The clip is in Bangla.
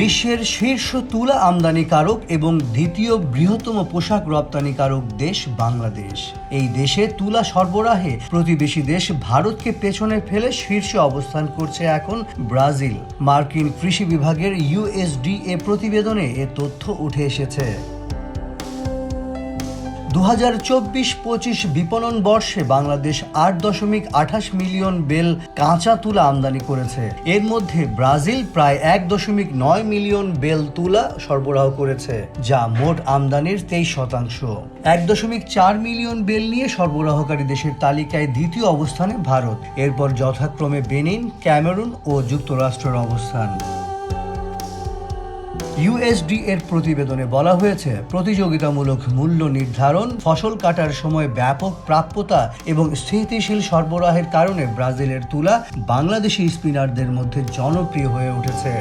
বিশ্বের শীর্ষ তুলা আমদানিকারক এবং দ্বিতীয় বৃহত্তম পোশাক রপ্তানিকারক দেশ বাংলাদেশ। এই দেশে তুলা সরবরাহে প্রতিবেশী দেশ ভারতকে পেছনে ফেলে শীর্ষে অবস্থান করছে এখন ব্রাজিল। মার্কিন কৃষি বিভাগের ইউএসডিএ প্রতিবেদনে এ তথ্য উঠে এসেছে। দু হাজার চব্বিশ পঁচিশ বিপণন বর্ষে বাংলাদেশ আট দশমিক আঠাশ মিলিয়ন বেল কাঁচা তুলা আমদানি করেছে। এর মধ্যে ব্রাজিল প্রায় এক দশমিক নয় মিলিয়ন বেল তুলা সরবরাহ করেছে, যা মোট আমদানির তেইশ শতাংশ। এক দশমিক চার মিলিয়ন বেল নিয়ে সরবরাহকারী দেশের তালিকায় দ্বিতীয় অবস্থানে ভারত। এরপর যথাক্রমে বেনিন, ক্যামেরুন ও যুক্তরাষ্ট্রের অবস্থান। ইউএসডি এর প্রতিবেদনে বলা হয়েছে, প্রতিযোগিতামূলক মূল্য নির্ধারণ, ফসল কাটার সময় ব্যাপক প্রাপ্যতা এবং স্থিতিশীল সরবরাহের কারণে ব্রাজিলের তুলা বাংলাদেশি স্পিনারদের মধ্যে জনপ্রিয় হয়ে উঠেছে।